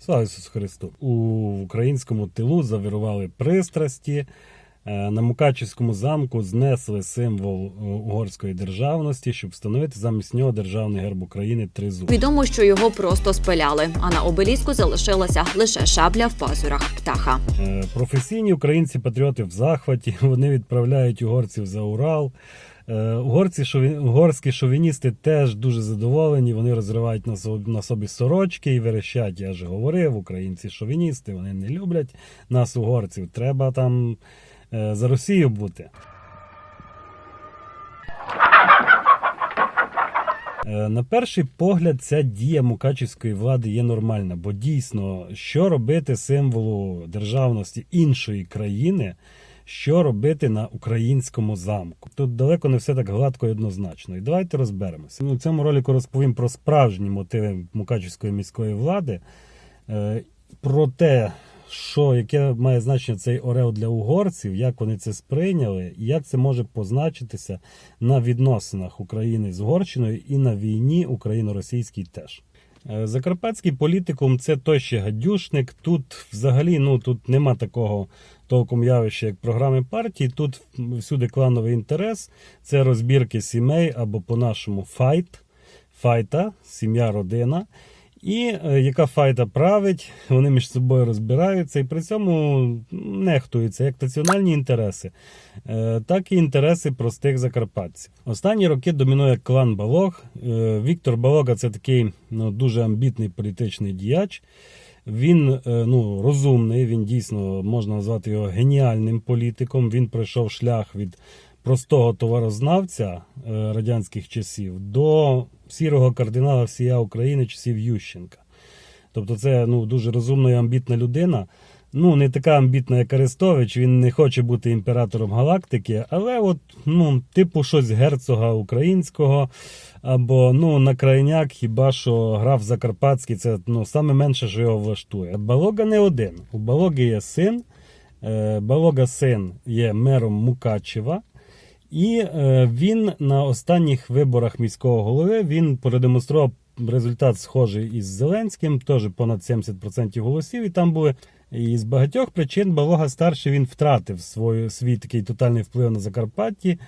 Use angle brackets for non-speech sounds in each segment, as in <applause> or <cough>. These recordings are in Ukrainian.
Слава Ісусу Христу! У українському тилу завірували пристрасті. Е, На Мукачівському замку знесли символ е, угорської державності, щоб встановити замість нього державний герб України тризуб. Відомо, що його просто спиляли, а на обеліску залишилася лише шабля в пазурах птаха. Е, Професійні українці-патріоти в захваті. <laughs> Вони відправляють угорців за Урал. Е, Угорці, шові- угорські шовіністи теж дуже задоволені. Вони розривають на собі, на собі сорочки і верещать. Я ж говорив, українці шовіністи, вони не люблять нас, угорців. Треба там е, за Росію бути. Е, На перший погляд, ця дія мукачівської влади є нормальна, бо дійсно, що робити символу державності іншої країни, що робити на українському замку. Тут далеко не все так гладко і однозначно. І давайте розберемося. У цьому ролику розповім про справжні мотиви мукачівської міської влади, е, про те, що яке має значення цей орел для угорців, як вони це сприйняли, і як це може позначитися на відносинах України з Угорщиною і на війні україно-російській теж. Е, Закарпатський політикум це той ще гадюшник. Тут взагалі ну тут нема такого толком явища, як програми партії. Тут всюди клановий інтерес, це розбірки сімей або по-нашому файт, файта, сім'я, родина. І е, яка файта править, вони між собою розбираються і при цьому нехтуються як національні інтереси, е, так і інтереси простих закарпатців. Останні роки домінує клан Балог. Е, Віктор Балога це такий ну, дуже амбітний політичний діяч. Він ну, розумний, він дійсно можна назвати його геніальним політиком. Він пройшов шлях від простого товарознавця радянських часів до сірого кардинала всія України часів Ющенка. Тобто, це ну, дуже розумна і амбітна людина. Ну, не така амбітна, як Арестович, він не хоче бути імператором галактики, але от, ну, типу, щось герцога українського, або ну, на крайняк, хіба що граф Закарпатський, це ну, саме менше, що його влаштує. Балога не один. У Балоги є син. Е, Балога син є мером Мукачева. І е, він на останніх виборах міського голови він продемонстрував результат схожий із Зеленським, теж понад 70% голосів. І там були і з багатьох причин Балога старший він втратив свою, свій такий тотальний вплив на Закарпатті.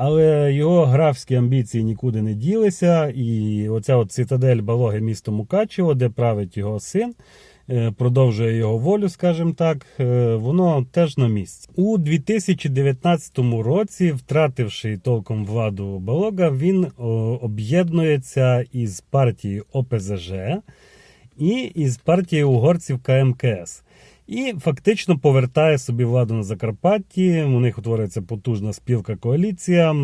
Але його графські амбіції нікуди не ділися, і оця от цитадель Балоги місто Мукачево, де править його син, продовжує його волю, скажімо так, е, воно теж на місці. У 2019 році, втративши толком владу Балога, він об'єднується із партією ОПЗЖ і із партією угорців КМКС. І фактично повертає собі владу на Закарпатті. У них утворюється потужна спілка коаліція.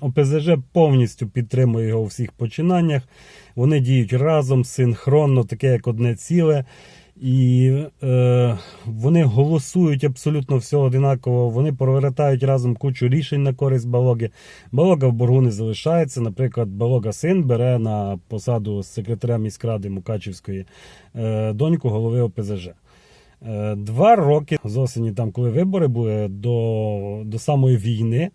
ОПЗЖ повністю підтримує його у всіх починаннях. Вони діють разом, синхронно, таке як одне ціле. І е, вони голосують абсолютно все одинаково. Вони повертають разом кучу рішень на користь Балоги. Балога в боргу не залишається. Наприклад, Балога син бере на посаду секретаря міськради Мукачівської е, доньку голови ОПЗЖ. Е, Два роки з осені, там, коли вибори були до, до самої війни,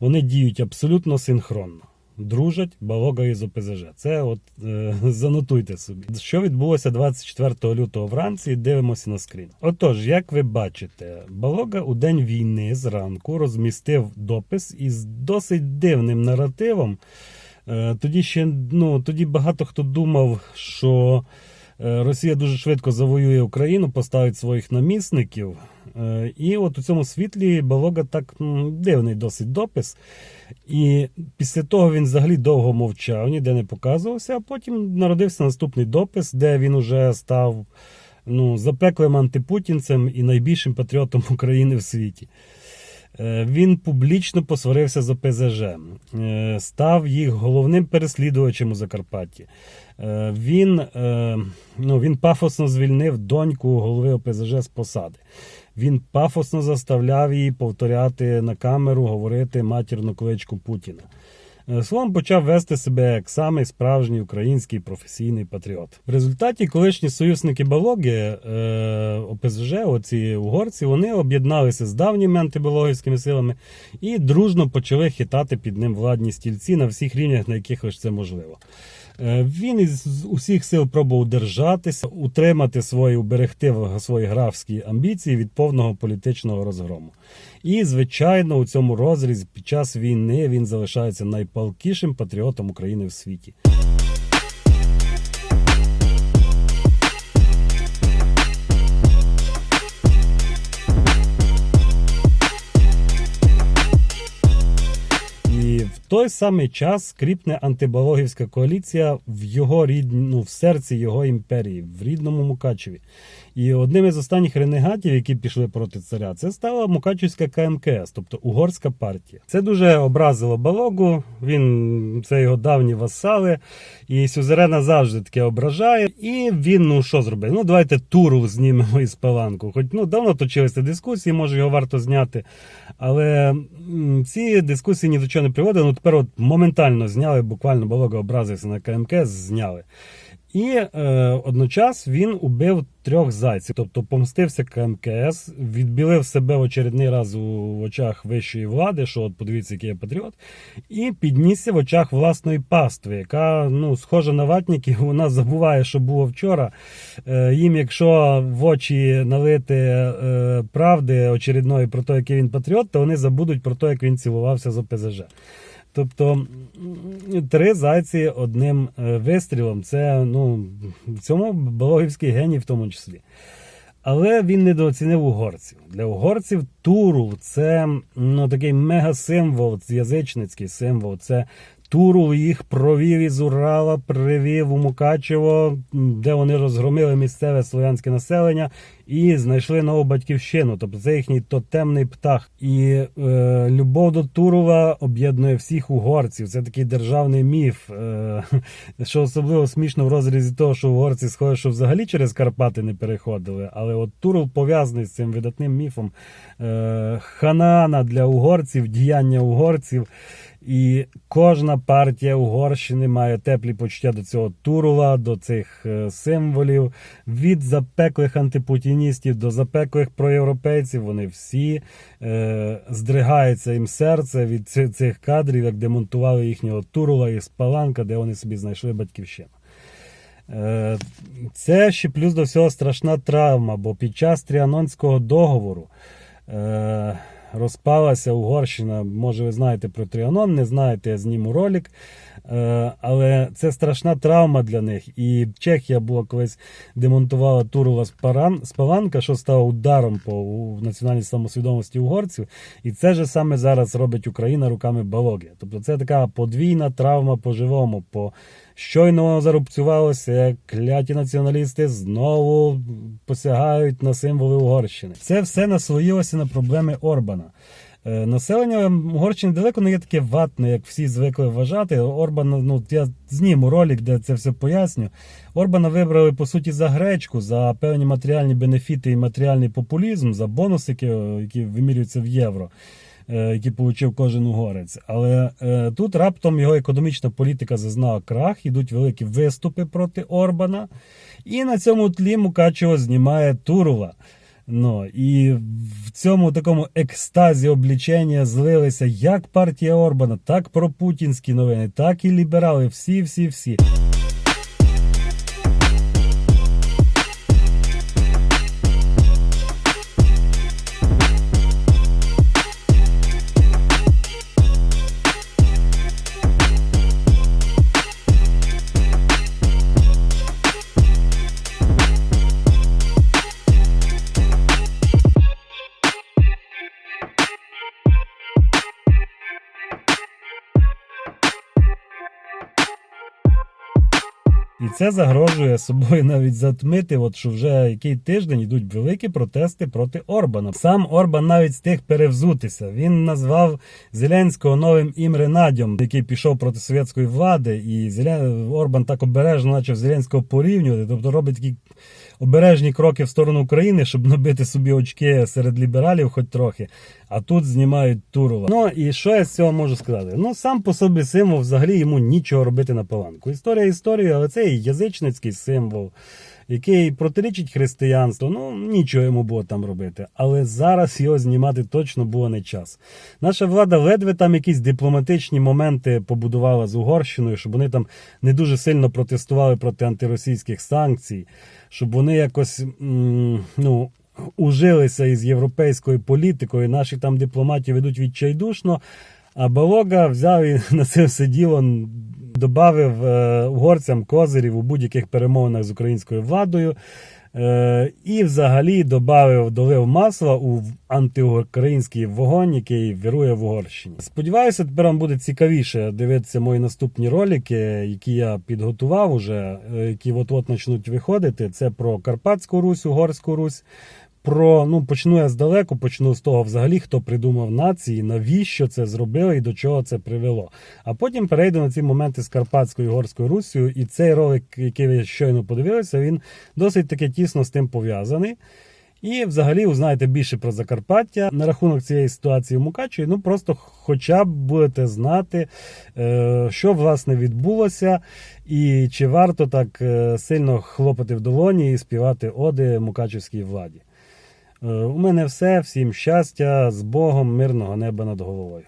вони діють абсолютно синхронно. Дружать Балога із ОПЗЖ. Це от е, <laughs> занотуйте собі. Що відбулося 24 лютого вранці? Дивимося на скрін. Отож, як ви бачите, Балога у день війни зранку розмістив допис із досить дивним наративом. Е, тоді ще ну, тоді багато хто думав, що Росія дуже швидко завоює Україну, поставить своїх намісників. Е, І от у цьому світлі Балога так дивний досить допис. І після того він взагалі довго мовчав, ніде не показувався, а потім народився наступний допис, де він уже став ну, запеклим антипутінцем і найбільшим патріотом <laughs> України в світі. Е, Він публічно посварився з ОПЗЖ, е, став їх головним переслідувачем у Закарпатті. Е, Він, ну, він пафосно звільнив доньку голови ОПЗЖ з посади. Він пафосно заставляв її повторяти на камеру, говорити матірну кличку Путіна. Е, Словом, почав вести себе як самий справжній український професійний патріот. В результаті колишні союзники Балоги, е, ОПЗЖ, оці угорці, вони об'єдналися з давніми антибалогівськими силами і дружно почали хитати під ним владні стільці на всіх рівнях, на яких лише це можливо. Е, Він із усіх сил пробував держатися, утримати свої, уберегти свої графські амбіції від повного політичного розгрому. І, звичайно, у цьому розрізі під час війни він залишається найпалкішим патріотом України в світі. В той самий час кріпне антибалогівська коаліція в його рід... ну, в серці його імперії, в рідному Мукачеві. І одним із останніх ренегатів, які пішли проти царя, це стала Мукачевська КМКС, тобто угорська партія. Це дуже образило Балогу. Він це його давні васали, і Сюзерена завжди таке ображає. І він ну що зробив? Ну давайте туру знімемо із паланку. Хоч ну давно точилися дискусії, може його варто зняти. Але ці дискусії ні до чого не приводили. Ну тепер от моментально зняли, буквально Балога образився на КМК, зняли. І е, одночас він убив трьох зайців, тобто помстився КМКС, відбілив себе в очередний раз у очах вищої влади, що от подивіться, який я патріот, і піднісся в очах власної пастви, яка ну, схожа на ватників, вона забуває, що було вчора. Е, їм, якщо в очі налити е, правди очередної про те, який він патріот, то вони забудуть про те, як він цілувався з ОПЗЖ. Тобто три зайці одним е, вистрілом це ну, в цьому Балогівський геній в тому числі. Але він недооцінив угорців. Для угорців Туру це ну, такий мегасимвол, язичницький символ. Це Турул їх провів із Урала, привів у Мукачево, де вони розгромили місцеве слов'янське населення і знайшли нову батьківщину. Тобто це їхній тотемний птах. І е, любов до Турова об'єднує всіх угорців. Це такий державний міф. Е, <laughs> що особливо смішно в розрізі того, що угорці схоже, що взагалі через Карпати не переходили. Але от Туров пов'язаний з цим видатним міфом е, Ханаана для угорців, діяння угорців. І кожна партія Угорщини має теплі почуття до цього Турула, до цих е, символів. Від запеклих антипутіністів до запеклих проєвропейців. Вони всі е, здригається їм серце від цих кадрів, як демонтували їхнього Турула із Паланка, де вони собі знайшли батьківщину. Е, Це ще плюс до всього страшна травма, бо під час Тріанонського договору е, розпалася Угорщина. Може, ви знаєте про Тріанон, не знаєте, я зніму ролик. Е, Але це страшна травма для них. І Чехія була колись демонтувала Паран- з що стало ударом по національній самосвідомості угорців. І це же саме зараз робить Україна руками Балоги. Тобто це така подвійна травма по-живому. По щойно воно зарубцювалося, кляті націоналісти знову посягають на символи Угорщини. Це все наслоїлося на проблеми Орбана. Е, Населення Угорщини далеко не є таке ватне, як всі звикли вважати. Орбан, ну я зніму ролик, де це все поясню. Орбана вибрали по суті за гречку, за певні матеріальні бенефіти і матеріальний популізм, за бонуси, які, які вимірюються в євро. е, Які отримав кожен угорець, але е, тут раптом його економічна політика зазнала крах, ідуть великі виступи проти Орбана, і на цьому тлі Мукачево знімає Турула. Ну і в цьому такому екстазі облічення злилися як партія Орбана, так пропутінські новини, так і ліберали. Всі, всі, всі. І це загрожує собою навіть затмити, от що вже який тиждень йдуть великі протести проти Орбана. Сам Орбан навіть встиг перевзутися. Він назвав Зеленського новим Імре Надьом, який пішов проти совєтської влади, і. Орбан так обережно почав Зеленського порівнювати, тобто робить такі обережні кроки в сторону України, щоб набити собі очки серед лібералів, хоч трохи. А тут знімають Турова. Ну і що я з цього можу сказати? Ну сам по собі символ взагалі йому нічого робити на паланку. Історія історією, але це язичницький символ. який протирічить християнству. Ну нічого йому було там робити. Але зараз його знімати точно було не час. Наша влада ледве там якісь дипломатичні моменти побудувала з Угорщиною, щоб вони там не дуже сильно протестували проти антиросійських санкцій, щоб вони якось ну. Ужилися із європейською політикою, наші там дипломатії ведуть відчайдушно. А Балога взяв і <laughs> на це все діло додав е, угорцям козирів у будь-яких перемовинах з українською владою. Е, і взагалі додав, долив масла у антиукраїнський вогонь, який вірує в Угорщині. Сподіваюся, тепер вам буде цікавіше дивитися мої наступні ролики, які я підготував уже, е, які от-от почнуть виходити. Це про Карпатську Русь, Угорську Русь. Про ну почну я здалеку, почну з того, взагалі, хто придумав нації, навіщо це зробили і до чого це привело. А потім перейду на ці моменти з Карпатською і Угорською Руссю. І цей ролик, який ви щойно подивилися, він досить таки тісно з тим пов'язаний. І взагалі узнаєте більше про Закарпаття на рахунок цієї ситуації в Мукачеві. Ну просто хоча б будете знати, е, що власне відбулося, і чи варто так е, сильно хлопати в долоні і співати оди мукачевській владі. Е, У мене все. Всім щастя, з Богом, мирного неба над головою.